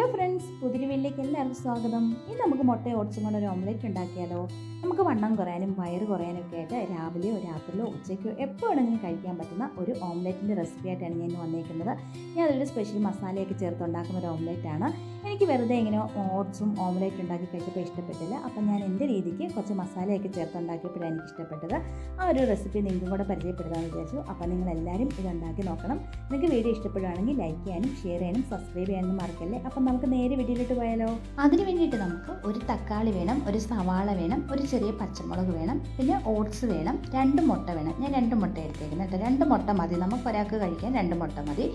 Hello friends പുതിരി വീട്ടിലേക്ക് എല്ലാവർക്കും സ്വാഗതം. ഇനി നമുക്ക് മുട്ട ഓട്സും കൊണ്ട് ഒരു ഓംലെറ്റ് ഉണ്ടാക്കിയാലോ? നമുക്ക് വണ്ണം കുറയാനും വയറ് കുറയാനും ഒക്കെ ആയിട്ട് രാവിലെയോ രാത്രിയിലോ ഉച്ചയ്ക്കോ എപ്പോൾ വേണമെങ്കിലും കഴിക്കാൻ പറ്റുന്ന ഒരു ഓംലെറ്റിന്റെ റെസിപ്പി ആയിട്ടാണ് ഞാൻ വന്നിരിക്കുന്നത് ഞാൻ അതിലൊരു സ്പെഷ്യൽ മസാലയൊക്കെ ചേർത്ത് ഉണ്ടാക്കുന്ന ഒരു ഓംലെറ്റ് ആണ്. എനിക്ക് വെറുതെ ഇങ്ങനെ ഓട്സും ഓംലെറ്റ് ഉണ്ടാക്കി കഴിച്ചപ്പോൾ ഇഷ്ടപ്പെട്ടില്ല. അപ്പം ഞാൻ എന്റെ രീതിക്ക് കുറച്ച് മസാലയൊക്കെ ചേർത്ത് ഉണ്ടാക്കിയപ്പോഴാണ് എനിക്ക് ഇഷ്ടപ്പെട്ടത്. ആ ഒരു റെസിപ്പി നിങ്ങൾക്കും കൂടെ പരിചയപ്പെടുത്താമെന്ന് വിചാരിച്ചു. അപ്പോൾ നിങ്ങൾ എല്ലാവരും ഇത് ഉണ്ടാക്കി നോക്കണം. നിങ്ങൾക്ക് വീഡിയോ ഇഷ്ടപ്പെടുകയാണെങ്കിൽ ലൈക്ക് ചെയ്യാനും ഷെയർ ചെയ്യാനും സബ്സ്ക്രൈബ് ചെയ്യാനും മറക്കല്ലേ? അപ്പം നമുക്ക് നേരെ വെടിയിലിട്ട് പോയാലോ? അതിന് വേണ്ടിയിട്ട് നമുക്ക് ഒരു തക്കാളി വേണം ഒരു സവാള വേണം ഒരു ചെറിയ പച്ചമുളക് വേണം പിന്നെ ഓട്സ് വേണം രണ്ട് മുട്ട വേണം. ഞാൻ രണ്ട് മുട്ട എടുത്തേക്കുന്നത് കേട്ടോ. രണ്ട് മുട്ട മതി. നമുക്ക് ഒരാൾക്ക് കഴിക്കാൻ രണ്ട് മുട്ട മതി.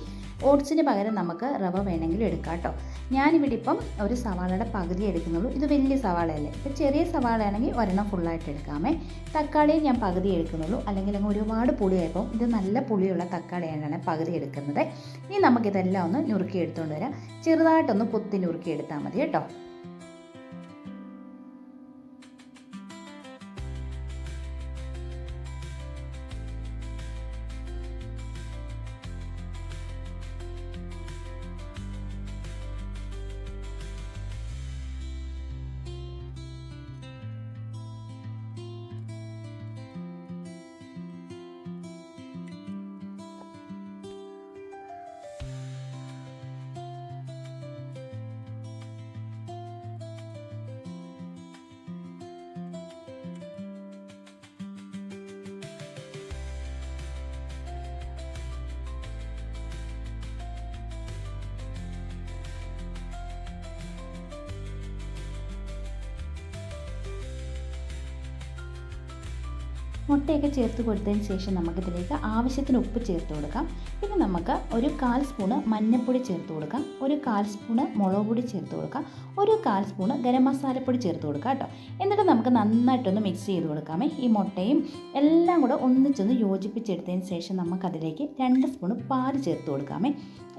ഓട്സിന് പകരം നമുക്ക് റവ വേണമെങ്കിലും എടുക്കാം കേട്ടോ. ഞാനിവിടെ ഇപ്പം ഒരു സവാളയുടെ പകുതി എടുക്കുന്നുള്ളൂ. ഇത് വലിയ സവാളയല്ലേ. ഇപ്പം ചെറിയ സവാളയാണെങ്കിൽ ഒരെണ്ണം ഫുള്ളായിട്ട് എടുക്കാമേ. തക്കാളിയും ഞാൻ പകുതി എടുക്കുന്നുള്ളൂ. അല്ലെങ്കിൽ അങ്ങ് ഒരുപാട് പുളിയായപ്പോൾ ഇത് നല്ല പുളിയുള്ള തക്കാളിയാണ് പകുതി എടുക്കുന്നത്. ഇനി നമുക്കിതെല്ലാം ഒന്ന് ഞുറുക്കി എടുത്തുകൊണ്ട് വരാം. ചെറുതായിട്ടൊന്ന് കുത്തി ഞുറുക്കി എടുത്താൽ മതി കേട്ടോ. മുട്ടയൊക്കെ ചേർത്ത് കൊടുത്തതിന് ശേഷം നമുക്കിതിലേക്ക് ആവശ്യത്തിന് ഉപ്പ് ചേർത്ത് കൊടുക്കാം. പിന്നെ നമുക്ക് ഒരു കാൽ സ്പൂണ് മഞ്ഞൾപ്പൊടി ചേർത്ത് കൊടുക്കാം. ഒരു കാൽ സ്പൂണ് മുളക് പൊടി ചേർത്ത് കൊടുക്കാം. ഒരു കാൽ സ്പൂണ് ഗരം മസാലപ്പൊടി ചേർത്ത് കൊടുക്കാം കേട്ടോ. എന്നിട്ട് നമുക്ക് നന്നായിട്ടൊന്ന് മിക്സ് ചെയ്ത് കൊടുക്കാമേ. ഈ മുട്ടയും എല്ലാം കൂടെ ഒന്നിച്ചൊന്ന് യോജിപ്പിച്ചെടുത്തതിന് ശേഷം നമുക്കതിലേക്ക് രണ്ട് സ്പൂണ് പാൽ ചേർത്ത് കൊടുക്കാമേ.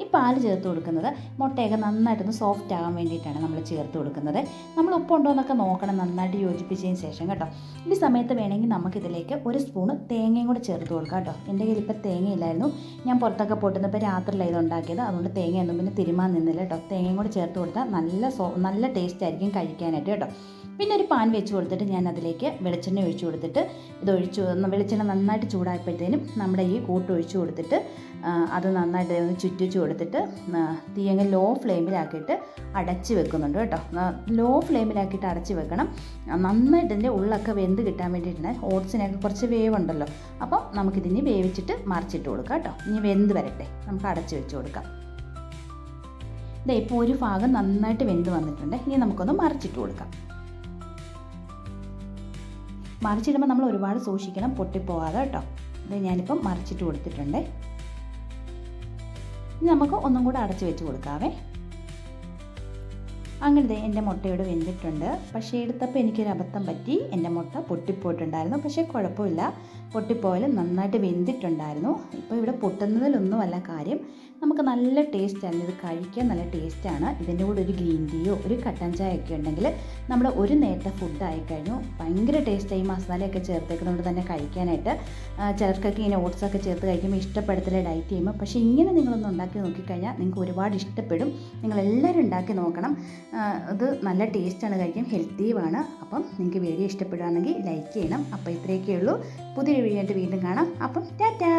ഈ പാൽ ചേർത്ത് കൊടുക്കുന്നത് മുട്ടയൊക്കെ നന്നായിട്ടൊന്ന് സോഫ്റ്റ് ആകാൻ വേണ്ടിയിട്ടാണ് നമ്മൾ ചേർത്ത് കൊടുക്കുന്നത്. നമ്മൾ ഉപ്പുണ്ടോ എന്നൊക്കെ നോക്കണം നന്നായിട്ട് യോജിപ്പിച്ചതിന് ശേഷം കേട്ടോ. ഈ സമയത്ത് വേണമെങ്കിൽ നമുക്കിതിലേക്ക് ഒരു സ്പൂണ് തേങ്ങയും കൂടെ ചേർത്ത് കൊടുക്കാം കേട്ടോ. എന്റെ കയ്യിൽ ഇപ്പോൾ തേങ്ങയില്ലായിരുന്നു ഞാൻ പുറത്തൊക്കെ പൊട്ടുന്നപ്പോൾ രാത്രിയിലാണ് ഇത് ഉണ്ടാക്കിയത് അതുകൊണ്ട് തേങ്ങയൊന്നും പിന്നെ തിരുമാൻ നിന്നില്ല കേട്ടോ. തേങ്ങയും കൂടെ ചേർത്ത് കൊടുത്താൽ നല്ല സോ നല്ല ടേസ്റ്റ് ആയിരിക്കും കഴിക്കാനായിട്ട് കേട്ടോ. പിന്നെ ഒരു പാൻ വെച്ച് കൊടുത്തിട്ട് ഞാൻ അതിലേക്ക് വെളിച്ചെണ്ണ ഒഴിച്ചു കൊടുത്തിട്ട് ഇത് ഒഴിച്ചു വെളിച്ചെണ്ണ നന്നായിട്ട് ചൂടായപ്പോഴത്തേനും നമ്മുടെ ഈ കൂട്ട് ഒഴിച്ചു കൊടുത്തിട്ട് അത് നന്നായിട്ട് ഒന്ന് ചുറ്റിച്ച് കൊടുത്തിട്ട് തീയങ്ങ ലോ ഫ്ലെയിമിലാക്കിയിട്ട് അടച്ച് വെക്കുന്നുണ്ട് കേട്ടോ. ലോ ഫ്ലെയിമിലാക്കിയിട്ട് അടച്ച് വെക്കണം. നന്നായിട്ട് ഇതിന്റെ ഉള്ളൊക്കെ വെന്ത് കിട്ടാൻ വേണ്ടിയിട്ടാണ് ഓട്സിനൊക്കെ കുറച്ച് വേവുണ്ടല്ലോ. അപ്പോൾ നമുക്കിതിനി വേവിച്ചിട്ട് മറിച്ചിട്ട് കൊടുക്കാം കേട്ടോ. ഇനി വെന്ത് വരട്ടെ. നമുക്ക് അടച്ച് വെച്ച് കൊടുക്കാം. ഇതേ ഇപ്പോൾ ഒരു ഭാഗം നന്നായിട്ട് വെന്ത് വന്നിട്ടുണ്ട്. ഇനി നമുക്കൊന്ന് മറിച്ചിട്ട് കൊടുക്കാം. മറിച്ചിടുമ്പോൾ നമ്മൾ ഒരുപാട് സൂക്ഷിക്കണം പൊട്ടിപ്പോവാതെ കേട്ടോ. ഇത് ഞാനിപ്പം മറിച്ചിട്ട് കൊടുത്തിട്ടുണ്ട്. ഇനി നമുക്ക് ഒന്നും കൂടെ അടച്ച് വെച്ച് കൊടുക്കാവേ. അങ്ങനെ എന്റെ മുട്ടയോട് വെന്തിട്ടുണ്ട്. പക്ഷേ എടുത്തപ്പോൾ എനിക്കൊരു അബദ്ധം പറ്റി. എന്റെ മുട്ട പൊട്ടിപ്പോയിട്ടുണ്ടായിരുന്നു. പക്ഷേ കുഴപ്പമില്ല. പൊട്ടിപ്പോയാലും നന്നായിട്ട് വെന്തിട്ടുണ്ടായിരുന്നു. ഇപ്പോൾ ഇവിടെ പൊട്ടുന്നതിലൊന്നുമല്ല കാര്യം. നമുക്ക് നല്ല ടേസ്റ്റാണ് ഇത് കഴിക്കാൻ നല്ല ടേസ്റ്റാണ് ഇതിന്റെ കൂടെ ഒരു ഗ്രീൻ ടീയോ ഒരു കട്ടൻ ചായ ഒക്കെ ഉണ്ടെങ്കിൽ നമ്മൾ ഒരു നേരത്തെ ഫുഡ് ആയിക്കഴിഞ്ഞു. ഭയങ്കര ടേസ്റ്റായി മസാലയൊക്കെ ചേർത്തേക്കുന്നതുകൊണ്ട് തന്നെ കഴിക്കാനായിട്ട്. ചിലർക്കൊക്കെ ഇങ്ങനെ ഓട്സൊക്കെ ചേർത്ത് കഴിക്കുമ്പോൾ ഇഷ്ടപ്പെടത്തില്ല ഡയറ്റ് ചെയ്യുമ്പോൾ. പക്ഷേ ഇങ്ങനെ നിങ്ങളൊന്ന് ഉണ്ടാക്കി നോക്കിക്കഴിഞ്ഞാൽ നിങ്ങൾക്ക് ഒരുപാട് ഇഷ്ടപ്പെടും. നിങ്ങളെല്ലാവരും ഉണ്ടാക്കി നോക്കണം. ഇത് നല്ല ടേസ്റ്റാണ് കഴിക്കാൻ ഹെൽത്തിയുമാണ്. അപ്പം നിങ്ങൾക്ക് വീഡിയോ ഇഷ്ടപ്പെടുകയാണെങ്കിൽ ലൈക്ക് ചെയ്യണം. അപ്പോൾ ഇത്രയൊക്കെ ഉള്ളൂ. പുതിയൊരു വീഡിയോ ആയിട്ട് വീണ്ടും കാണാം. അപ്പം ടാറ്റാ!